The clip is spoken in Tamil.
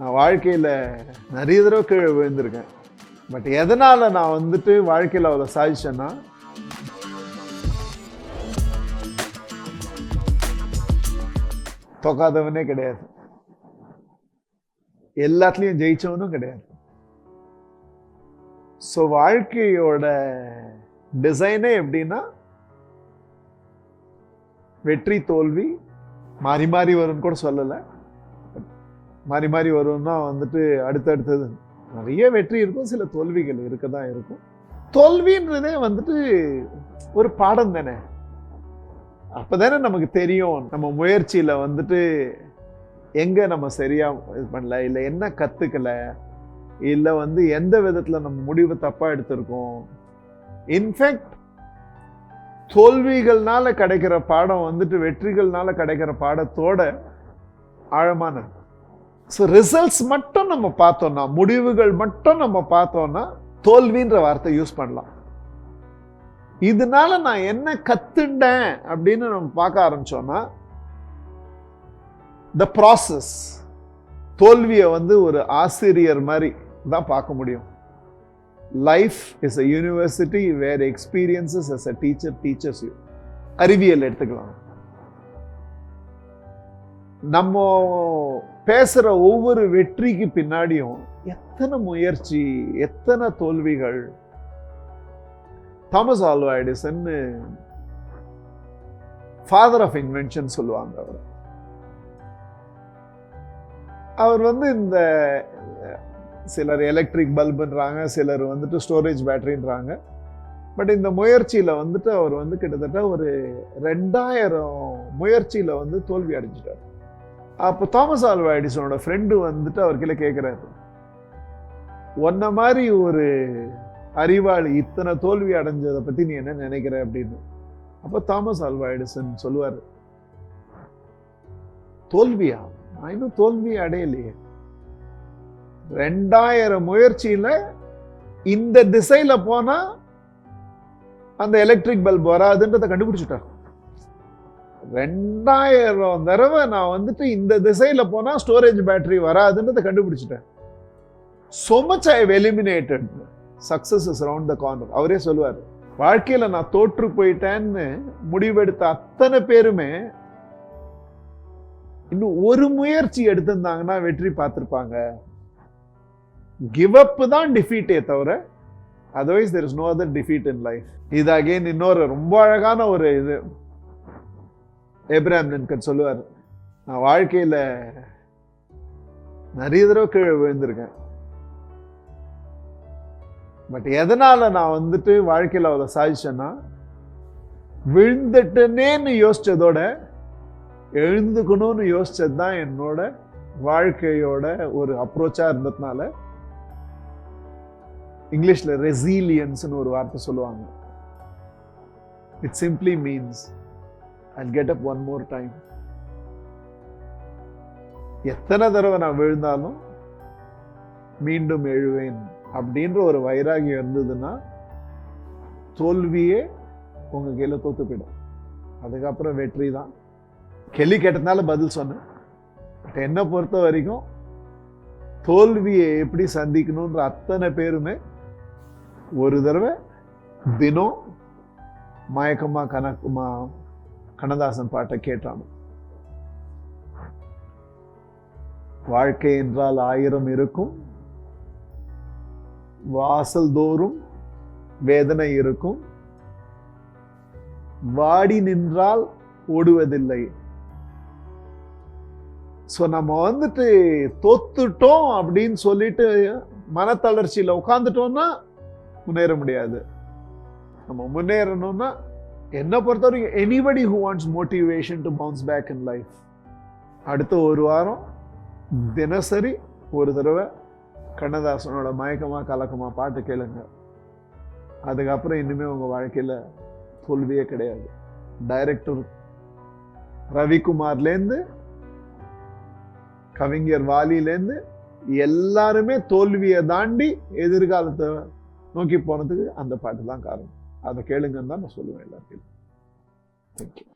நான் வாழ்க்கையில் நிறைய தடவை கீழே விழுந்திருக்கேன். பட் எதனால் நான் வந்துட்டு வாழ்க்கையில் அவளை சாதிச்சேன்னா தொக்காதவனே கிடையாது. எல்லாத்துலேயும் ஜெயிச்சவனும் கிடையாது. ஸோ வாழ்க்கையோட டிசைனே எப்படின்னா வெற்றி தோல்வி மாறி மாறி வரும்னு கூட சொல்லலை. மாறி மாறி வரும்னா வந்துட்டு அடுத்தடுத்தது நிறைய வெற்றி இருக்கும் சில தோல்விகள் இருக்க தான் இருக்கும். தோல்வின்றதே வந்துட்டு ஒரு பாடம் தானே. அப்பதானே நமக்கு தெரியும் நம்ம முயற்சியில் வந்துட்டு எங்கே நம்ம சரியாக இது பண்ணல இல்லை என்ன கற்றுக்கலை இல்லை வந்து எந்த விதத்தில் நம்ம முடிவு தப்பாக எடுத்திருக்கோம். இன்ஃபேக்ட் தோல்விகள்னால கிடைக்கிற பாடம் வந்துட்டு வெற்றிகள்னால கிடைக்கிற பாடத்தோட ஆழமானது ஸோ ரிசல்ட்ஸ் மட்டும் நம்ம பார்த்தோம்னா முடிவுகள் மட்டும் நம்ம பார்த்தோம்னா தோல்வின்ற வார்த்தை யூஸ் பண்ணலாம். இதனால நான் என்ன கத்துண்டேன் அப்படின்னு நம்ம பார்க்க ஆரம்பிச்சோம்னா த ப்ராசஸ் தோல்வியை வந்து ஒரு ஆசிரியர் மாதிரி தான் பார்க்க முடியும். Life is a university where experiences is a teacher teachers you அறிவியல் எடுத்துக்கலாம். நம்ம பேசுகிற ஒவ்வொரு வெற்றிக்கு பின்னாடியும் எத்தனை முயற்சி எத்தனை தோல்விகள். தாமஸ் ஆல்வா எடிசன்னு ஃபாதர் ஆஃப் இன்வென்ஷன் சொல்லுவாங்க அவர். அவர் வந்து இந்த சிலர் எலக்ட்ரிக் பல்புன்றாங்க சிலர் வந்துட்டு ஸ்டோரேஜ் பேட்டரின்றாங்க பட் இந்த முயற்சியில வந்துட்டு அவர் வந்து கிட்டத்தட்ட ஒரு ரெண்டாயிரம் முயற்சியில வந்து தோல்வி அடைஞ்சிட்டார். அப்போ தாமஸ் ஆல்வா எடிசனோட ஃப்ரெண்டு வந்துட்டு அவர் கீழே கேட்குறாரு ஒன்ன மாதிரி ஒரு அறிவாளி இத்தனை தோல்வி அடைஞ்சதை பத்தி நீ என்ன நினைக்கிற அப்படின்னு. அப்போ தாமஸ் ஆல்வா எடிசன் சொல்லுவார். தோல்வியா? நான் இன்னும் தோல்வி அடையலையே. ரெண்டாயிரம் முயற்சியில இந்த திசையில போனா அந்த எலக்ட்ரிக் பல்ப் வராதுன்றதை கண்டுபிடிச்சிட்டாங்க ரெண்டாயிரம் தடவை நான் வந்துட்டு இந்த திசையில போனா ஸ்டோரேஜ் பேட்டரி வராதுன்றதை கண்டுபிடிச்சிட்டேன். So much I eliminated success is round the corner அவரே சொல்லுவார் வாழ்க்கையில நான் தோற்று போயிட்டேன்னு முடிவெடுத்த அத்தனை பேருமே இன்னும் ஒரு முயற்சி எடுத்திருந்தாங்கன்னா வெற்றி பார்த்திருப்பாங்க. கிவ் அப் தான் டிஃபீட்டே தவிர otherwise there is no other defeat in life இது அகைன் இன்னொரு ரொம்ப அழகான ஒரு இது. ஏப்ராம் லின்கன் சொல்லுவார் நான் வாழ்க்கையில நிறைய தடவை கீழே விழுந்திருக்கேன். பட் எதனால நான் வந்துட்டு வாழ்க்கையில அவளை சாதிச்சேன்னா விழுந்துட்டனேன்னு யோசிச்சதோட எழுந்துக்கணும்னு யோசித்தது தான் என்னோட வாழ்க்கையோட ஒரு அப்ரோச்சா இருந்ததுனால இங்கிலீஷ்ல ரெசீலியன்ஸ்னு ஒரு வார்த்தை சொல்லுவாங்க. It simply means and get up one more time எத்தனை தடவை நான் விழுந்தாலும் மீண்டும் எழுவேன் அப்படின்ற ஒரு வைராகியம் இருந்ததுன்னா தோல்வியே உங்க கையில தோத்து போயிடும். அதுக்கப்புறம் வெற்றி தான். கெளி கேட்டதுனால பதில் சொன்னேன். பட் என்னை பொறுத்த வரைக்கும் தோல்வியை எப்படி சந்திக்கணுன்ற அத்தனை பேருமே ஒரு தடவை தினம் மயக்கமா கணக்குமா கண்ணதாசன் பாட்டை கேட்டான் வாழ்க்கை என்றால் ஆயிரம் இருக்கும். வாசல் தோறும் வேதனை இருக்கும். வாடி நின்றால் ஓடுவதில்லை. ஸோ நம்ம வந்துட்டு தோத்துட்டோம் அப்படின்னு சொல்லிட்டு மனத்தளர்ச்சியில் உட்காந்துட்டோம்னா முன்னேற முடியாது. நம்ம முன்னேறணும்னா என்னை பொறுத்த வரைக்கும் anybody who wants motivation to bounce back in life அடுத்த ஒரு வாரம் தினசரி ஒரு தடவை கண்ணதாசனோட மயக்கமா கலக்கமாக பாட்டு கேளுங்க. அதுக்கப்புறம் இன்னுமே உங்கள் வாழ்க்கையில தோல்வியே கிடையாது. டைரக்டர் ரவிக்குமார்லேருந்து கவிஞர் வாலியிலேருந்து எல்லாருமே தோல்வியை தாண்டி எதிர்காலத்தை நோக்கி போனதுக்கு அந்த பாட்டு தான் காரணம். அதை கேளுங்கன்னு தான் நான் சொல்லுவேன் எல்லாத்தையும் தேங்க்யூ